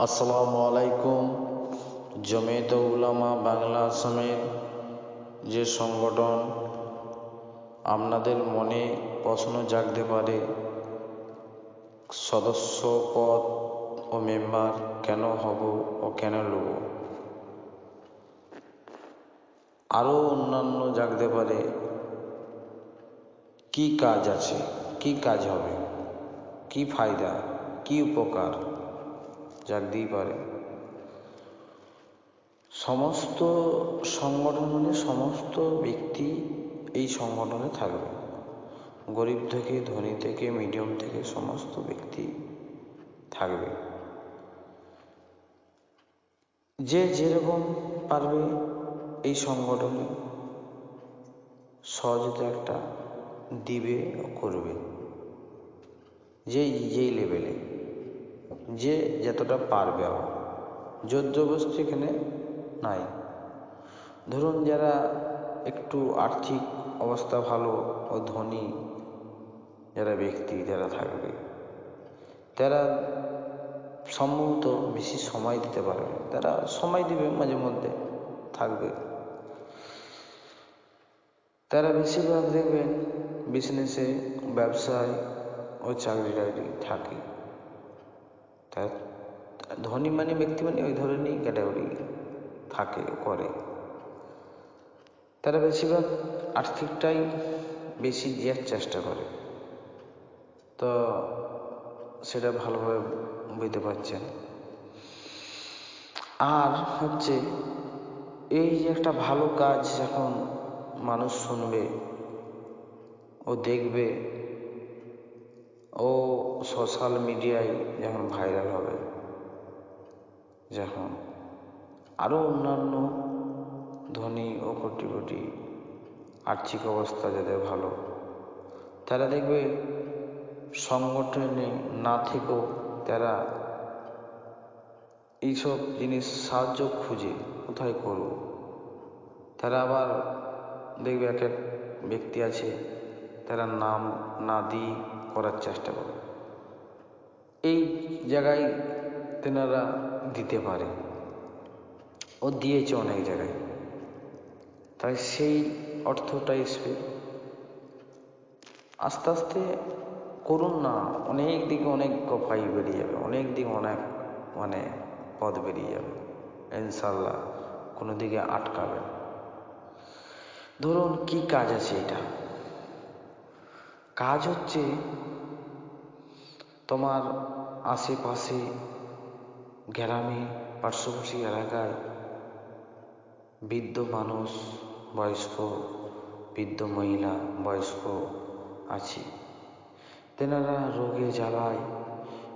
আসসালামু আলাইকুম। জমিয়ত উলামা বাংলা আসামের যে সংগঠন, আপনাদের মনে প্রশ্ন জাগতে পারে, সদস্য পদ ও মেম্বার কেন হব ও কেন লব? আরও অন্যান্য জাগতে পারে, কি কাজ আছে, কি কাজ হবে, কি ফায়দা, কি উপকার? জাগতেই পারে। সমস্ত সংগঠন মানে সমস্ত ব্যক্তি এই সংগঠনে থাকবে। গরিব থেকে, ধনী থেকে মিডিয়াম থেকে সমস্ত ব্যক্তি থাকবে। যে যেরকম পারবে এই সংগঠনে সহযোগিতা একটা দিবে করবে। যে যেই লেভেলে যে যতটা পারবে জোর জবরদস্তি এখানে নাই। ধরুন যারা একটু আর্থিক অবস্থা ভালো ও ধনী, যারা ব্যক্তি, যারা থাকবে, তারা সম্ভবত বেশি সময় দিতে পারবে। তারা সময় দিবে মাঝে মধ্যে থাকবে। তারা বেশিরভাগ দেখবেন বিজনেসে ব্যবসায় ও চাকরি টাকরি থাকে। তার ধনী মানে ব্যক্তি মানে ওই ধরনেরই ক্যাটাগরি থাকে, করে। তারা বেশিরভাগ আর্থিকটাই বেশি দেওয়ার চেষ্টা করে। তো সেটা ভালোভাবে বুঝতে পারছেন। আর হচ্ছে এই যে একটা ভালো কাজ যখন মানুষ শুনবে ও দেখবে ও সোশ্যাল মিডিয়ায় যখন ভাইরাল হবে, যখন আরও অন্যান্য ধনী ও কোটিপতি আর্থিক অবস্থা যাদের ভালো, তারা দেখবে সংগঠনে না থেকেও তারা এইসব জিনিস সাহায্য খুঁজে কোথায় করব তারা আবার দেখবে এক এক ব্যক্তি আছে, তারা নাম না দিয়ে করার চেষ্টা করে এই জায়গায় তেনারা দিতে পারে। ও দিয়েছে অনেক জায়গায়। তাই সেই অর্থটা এসবে। আস্তে আস্তে করুন না, অনেক দিকে অনেক কফাই বেরিয়ে যাবে, অনেক দিকে অনেক মানে পদ বেরিয়ে যাবে। ইনশাল্লাহ কোনো দিকে আটকাবে ধরুন কি কাজ আছে এটা? কাজ হচ্ছে তোমার আশেপাশে গ্রামে, পার্শ্ববর্তী এলাকায় বৃদ্ধ মানুষ, বয়স্ক, বৃদ্ধ মহিলা, বয়স্ক আছে। তেনারা রোগে জ্বালায়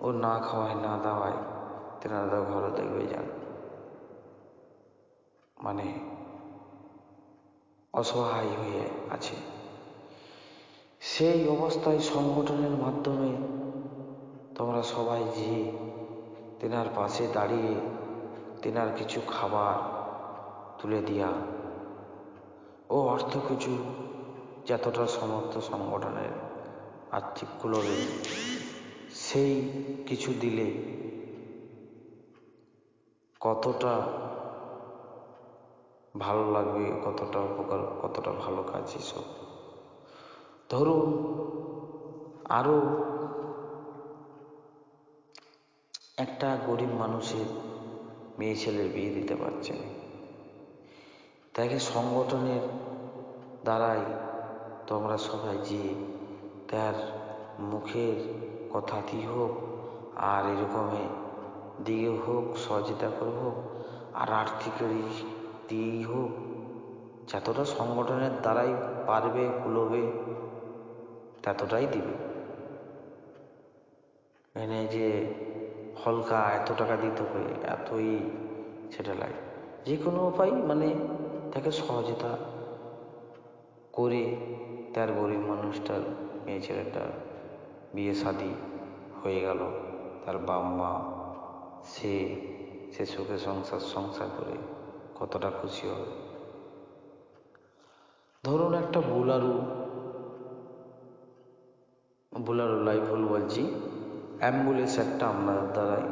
ও না খাওয়ায়, না দাওয়ায় তেনারা ঘরে দেখবে যান। মানে অসহায় হয়ে আছে। সেই অবস্থায় সংগঠনের মাধ্যমে তোমরা সবাই যে তেনার পাশে দাঁড়িয়ে তেনার কিছু খাবার তুলে দেওয়া ও অর্থ কিছু যতটা সমর্থ সংগঠনের আর্থিক কুলবে সেই কিছু দিলে কতটা ভালো লাগবে, কতটা উপকার, কতটা ভালো কাজ এসব? ধরুন আরও একটা গরিব মানুষের মেয়ে ছেলের বিয়ে দিতে পারছে। না তাকে সংগঠনের দ্বারাই তোমরা সবাই যে তার মুখের কথা কথাতেই হোক, আর এরকমে দিকে হোক, সহযোগিতা করে হোক, আর আর্থিকের দিয়েই হোক, যতটা সংগঠনের দ্বারাই পারবে, কুলোবে ততটাই দিবে। এনে যে হলকা এত টাকা দিতে হবে, এতই সেটা লাগে। যে কোনো উপায় মানে তাকে সহজতা করে তার গরিব মানুষটার, মেয়ে ছেলেটার বিয়ে শাদি হয়ে গেল, তার বাবা মা সে সে সুখে সংসার সংসার করে কতটা খুশি হবে। ধরুন একটা বুলারু বুলারু লাইফুল বলছি। অ্যাম্বুলেন্স একটা আপনার দ্বারাই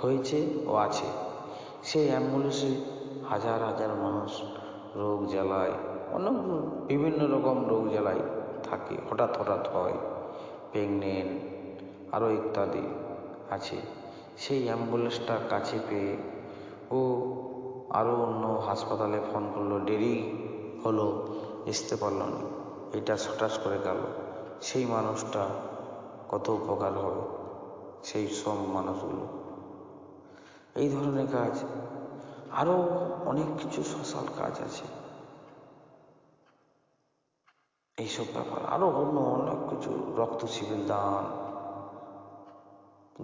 হয়েছে ও আছে। সেই অ্যাম্বুলেন্সে হাজার হাজার মানুষ রোগ জ্বালায়, অনেক বিভিন্ন রকম রোগ জ্বালায় থাকে, হঠাৎ হঠাৎ হয় প্রেগনেন্ট আরও ইত্যাদি আছে। সেই অ্যাম্বুলেন্সটা কাছে পেয়ে ও আরও অন্য হাসপাতালে ফোন করল, দেরি হলো, আসতে পারল না। এটা হঠাৎ করে গেল। সেই মানুষটা কত উপকার হবে? সেই সব মানুষগুলো। এই ধরনের কাজ আরও অনেক কিছু সোশ্যাল কাজ আছে। এইসব ব্যাপার আরও অন্য অনেক কিছু, রক্ত শিবির দান,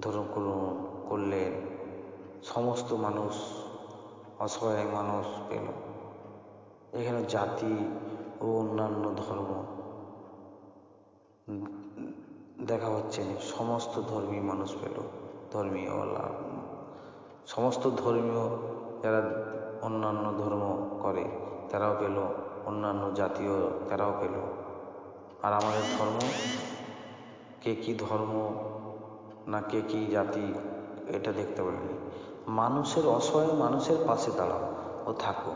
ধরুন করুন করলেন, সমস্ত মানুষ, অসহায় মানুষ পেল। এখানে জাতি ও অন্যান্য ধর্ম দেখা হচ্ছে সমস্ত ধর্মী মানুষ পেল ধর্মীয় সমস্ত ধর্মীয় যারা অন্যান্য ধর্ম করে, তারাও পেল। অন্যান্য জাতীয় তারাও পেল। আর আমাদের ধর্ম? কে কী ধর্ম না কে কী জাতি, এটা দেখতে পারিনি। মানুষের অসহায় মানুষের পাশে দাঁড়াও ও থাকো।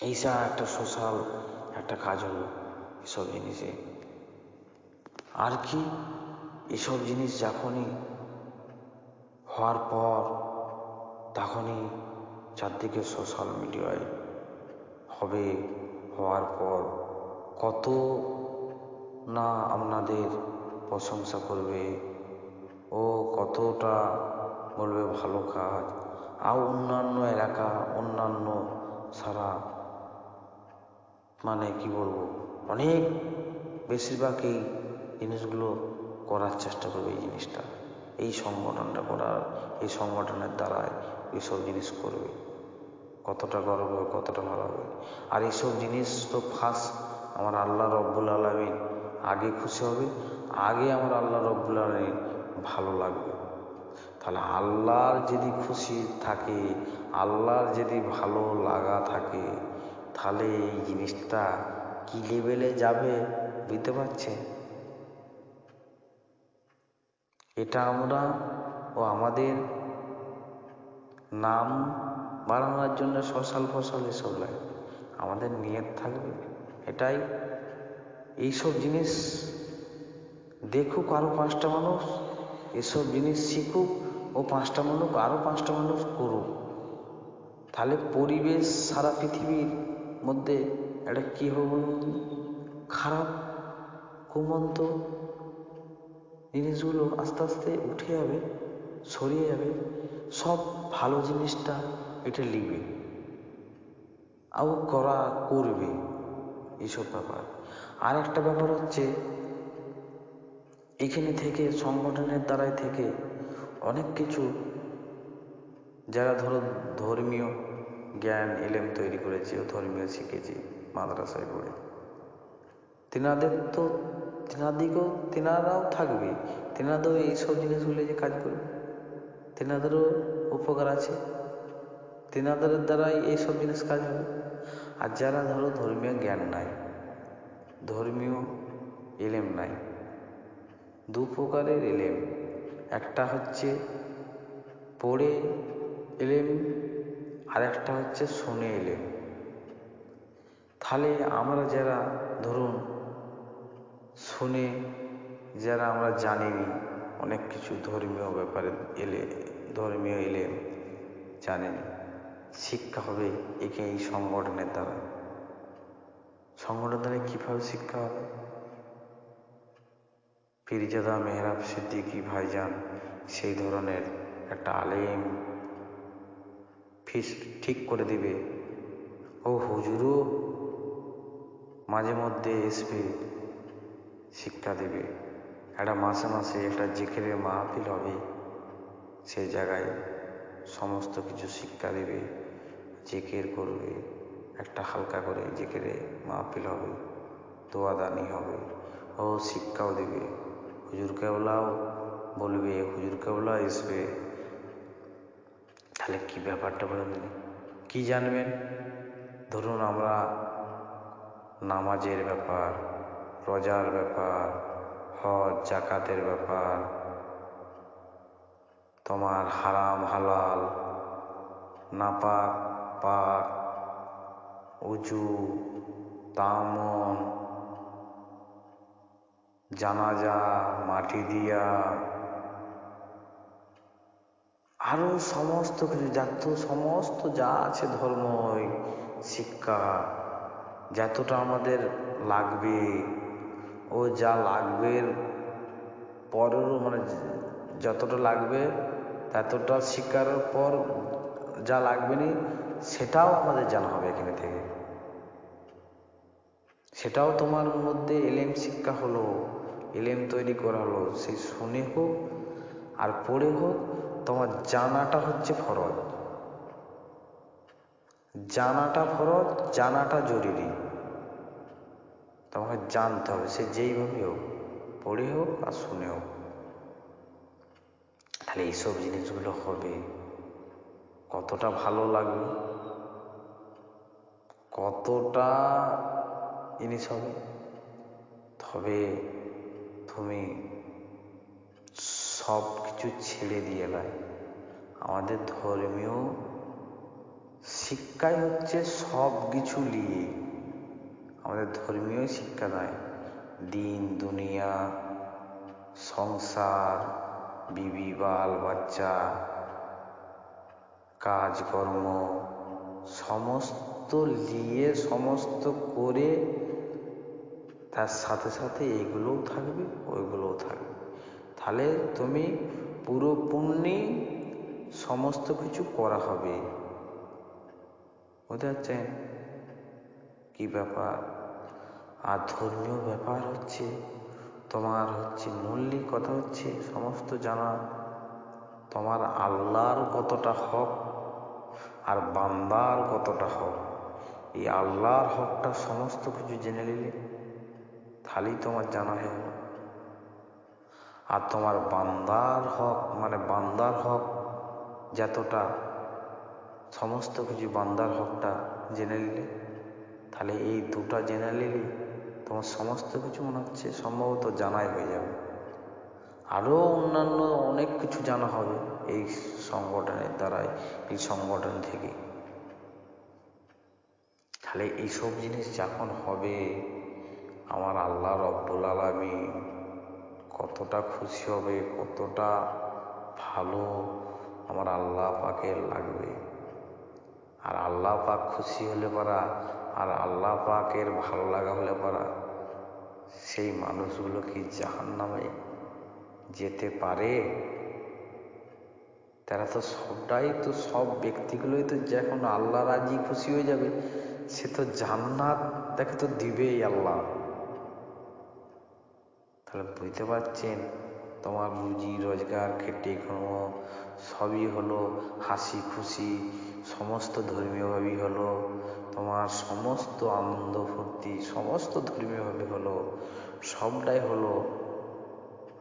এইসা একটা সোশ্যাল একটা কাজ হলো। এসব জিনিসে। আর কি? এসব জিনিস যখনই হওয়ার পর তখনই চারদিকে সোশ্যাল মিডিয়ায় হবে, হওয়ার পর কত না আপনাদের প্রশংসা করবে ও কতটা বলবে ভালো কাজ। আর অন্যান্য এলাকা, অন্যান্য সারা মানে কি বলব? অনেক বেশিরভাগ এই জিনিসগুলো করার চেষ্টা করবে এই জিনিসটা। এই সংগঠনটা করার, এই সংগঠনের দ্বারাই এইসব জিনিস করবে। কতটা গর্ব হবে, কতটা ভালো হবে। আর এইসব জিনিস তো ফার্স্ট আমার আল্লাহ রব্বুল আলমিন আগে খুশি হবে, আগে আমার আল্লাহ রব্বুল আলমিন ভালো লাগবে। তাহলে আল্লাহর যদি খুশি থাকে, আল্লাহর যদি ভালো লাগা থাকে, তাহলে এই জিনিসটা কি লেভেলে যাবে বুঝতে পারছেন এটা আমরা ও আমাদের নাম বাড়ানোর জন্য সোশ্যাল ফসল এসব লাগে। আমাদের নিয়ত থাকবে। এটাই এইসব জিনিস দেখুক আরও পাঁচটা মানুষ, এসব জিনিস শিখুক ও পাঁচটা মানুষ আরও পাঁচটা মানুষ করুক। তাহলে পরিবেশ সারা পৃথিবীর মধ্যে একটা কী হবে বলুন খারাপ কুমন্ত জিনিসগুলো আস্তে আস্তে উঠে যাবে, সরিয়ে যাবে। সব ভালো জিনিসটা এটা লিখবে। আর করা করবে এইসব ব্যাপার। আর একটা ব্যাপার হচ্ছে, এখানে থেকে, সংগঠনের দ্বারাই থেকে অনেক কিছু, যারা ধরো ধর্মীয় জ্ঞান, এলেম তৈরি করেছে ও ধর্মীয় শিখেছে মাদ্রাসায় পড়ে। তেনাদের তো তেনাদিকেও তেনারাও থাকবে। তেনাদেরও এইসব জিনিসগুলো যে কাজ করবে। তেনাদেরও উপকার আছে। তেনাদের দ্বারাই এইসব জিনিস কাজ হবে। আর যারা ধরো ধর্মীয় জ্ঞান নাই, ধর্মীয় এলেম নাই, দু প্রকারের এলেম। একটা হচ্ছে পড়ে এলেম আর একটা হচ্ছে শুনে এলেম। তাহলে আমরা যারা, ধরুন, শুনে যারা আমরা জানিনি অনেক কিছু ধর্মীয় ব্যাপারে এলে, ধর্মীয় এলে জানেন শিক্ষা হবে একে এই সংগঠনের দ্বারা। সংগঠনের দ্বারা কীভাবে শিক্ষা হবে? পীরজাদা মেহরাব সিদ্দিকি ভাইজান সেই ধরনের একটা আলেম ফিস ঠিক করে দিবে। ও হুজুরও মাঝে মধ্যে এসবে শিক্ষা দেবে। একটা মাসে মাসে একটা জিকেরের মাহফিল হবে। সেই জায়গায় সমস্ত কিছু শিক্ষা দেবে। জিকের করবে। একটা হালকা করে জিকেরে মাহফিল হবে। দোয়াদানি হবে। ও শিক্ষাও দেবে। হুজুর কেবলাও বলবে, হুজুর কেবলা আসবে তাহলে কি ব্যাপারটা বলে দিন কি জানবেন? ধরুন আমরা নামাজের ব্যাপার, রোজার ব্যাপার, হজ জাকাতের ব্যাপার, তোমার হারাম, হালাল, নাপাক, পাক, উঁচু, তামন, জানাজা, মাটি দিয়া, আরও সমস্ত কিছু যত সমস্ত যা আছে ধর্ম শিক্ষা যতটা আমাদের লাগবে, ও যা লাগবে, পরেরও মানে যতটা লাগবে, ততটা শিক্ষার পর যা লাগবে নি সেটাও আমাদের জানা হবে এখানে থেকে। সেটাও তোমার মধ্যে এলেম শিক্ষা হলো, এলেম তৈরি করা হলো, সেই শুনে হোক আর পড়ে হোক, তোমার জানাটা হচ্ছে ফরজ। জানাটা ফরজ, জানাটা জরুরি। তোমাকে জানতে হবে সে যেইভাবে হোক, পড়ে হোক আর শুনে হোক। তাহলে এইসব জিনিসগুলো হবে। কতটা ভালো লাগবে? কতটা জিনিস হবে? তবে তুমি সব কিছু ছেড়ে দিয়ে লাই আমাদের ধর্মীয় শিক্ষাই হচ্ছে সব কিছু নিয়ে। আমাদের ধর্মীয় শিক্ষা দেয় দিন, দুনিয়া, সংসার, বিবি, বাল, বাচ্চা কাজকর্ম সমস্ত নিয়ে সমস্ত করে তার সাথে সাথে এগুলোও থাকবে, ওইগুলোও থাকবে। তাহলে তুমি পুরো সমস্ত কিছু করা হবে। বুঝতে পারছেন? কি ব্যাপার? আর ধর্মীয় ব্যাপার হচ্ছে, তোমার হচ্ছে মৌলিক কথা হচ্ছে সমস্ত জানা। তোমার আল্লাহর কতটা হক আর বান্দার কতটা হক? এই আল্লাহর হকটা সমস্ত কিছু জেনে নিলে তাহলেই তোমার জানা হয়ে গেল। আর তোমার বান্দার হক মানে বান্দার হক যতটা, সমস্ত কিছু বান্দার হকটা জেনে নিলে তাহলে এই দুটা জেনে নিলে তোমার সমস্ত কিছু মনে হচ্ছে, সম্ভবত জানাই হয়ে যাবে। আরও অন্যান্য অনেক কিছু জানা হবে এই সংগঠনের দ্বারাই, এই সংগঠন থেকে। তাহলে এইসব জিনিস যখন হবে, আমার আল্লাহ রব্বুল আলমী কতটা খুশি হবে, কতটা ভালো আমার আল্লাহ পাকে লাগবে। আর আল্লাহ পাক খুশি হলে পারা আর আল্লাহ পাকের ভালো লাগা হলে পারা সেই মানুষগুলো কি জাহান নামে যেতে পারে? তারা তো সবটাই তো সব ব্যক্তিগুলোই তো যখন আল্লাহ রাজি খুশি হয়ে যাবে, সে তো জান্নাত তাকে তো দিবেই আল্লাহ। তাহলে বুঝতে পারছেন, তোমার রুজি, রোজগার, খেটে কোনো সবই হলো হাসি খুশি, সমস্ত ধর্মীয়ভাবেই হলো। তোমার সমস্ত আনন্দ, ফুর্তি, সমস্ত ধর্মীয়ভাবে হলো, সবটাই হলো,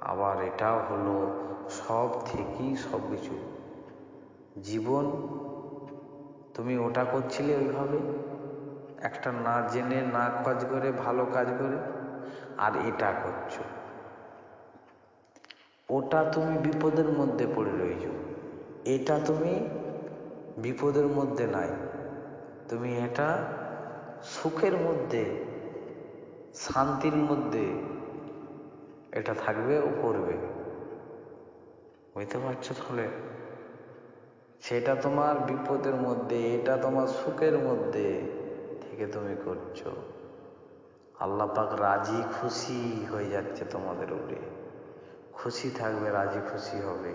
আবার এটাও হলো, সব থেকেই সব কিছু। জীবন, তুমি ওটা করছিলে ওইভাবে? একটা না জেনে, না কাজ করে, ভালো কাজ করে, আর এটা করছ। ওটা তুমি বিপদের মধ্যে পড়ে রয়েছ এটা তুমি বিপদের মধ্যে নাই। তুমি এটা সুখের মধ্যে, শান্তির মধ্যে এটা থাকবে ও করবে। বুঝতে পারছ তাহলে? সেটা তোমার বিপদের মধ্যে, এটা তোমার সুখের মধ্যে থেকে তুমি করছ। আল্লাহ পাক রাজি খুশি হয়ে যাচ্ছে তোমাদের উপরে। খুশি থাকবে, রাজি খুশি হবে।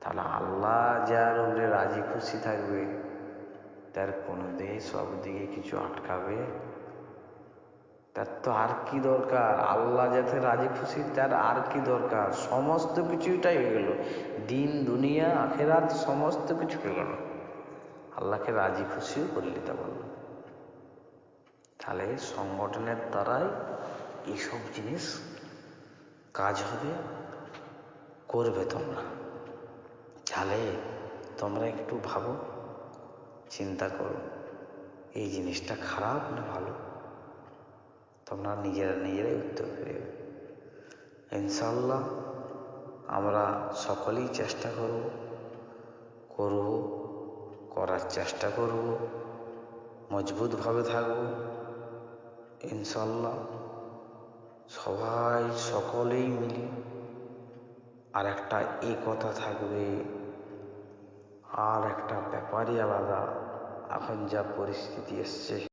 তাহলে আল্লাহ যার উপরে রাজি খুশি থাকবে তার কোনো দিকে সব দিকে কিছু আটকাবে। তার তো আর কি দরকার? আল্লাহ যাতে রাজি খুশি, তার আর কি দরকার? সমস্ত কিছুটাই হয়ে গেল। দিন, দুনিয়া, আখেরাত, সমস্ত কিছু হয়ে গেল। আল্লাহকে রাজি খুশিও করে নিতে তাহলে সংগঠনের দ্বারাই এইসব জিনিস কাজ হবে, করবে তোমরা। তাহলে তোমরা একটু ভাবো। চিন্তা করো। এই জিনিসটা খারাপ না ভালো? তোমরা নিজেরা নিজেরাই উত্তর পেয়ে ইনশাল্লাহ আমরা সকলেই চেষ্টা করব করব, করার চেষ্টা করব, মজবুতভাবে থাকব। ইনশাল্লাহ সবাই সকলেই মিলে আর একটা এ কথা থাকবে। আর একটা ব্যাপারই আলাদা। এখন যা পরিস্থিতি এসছে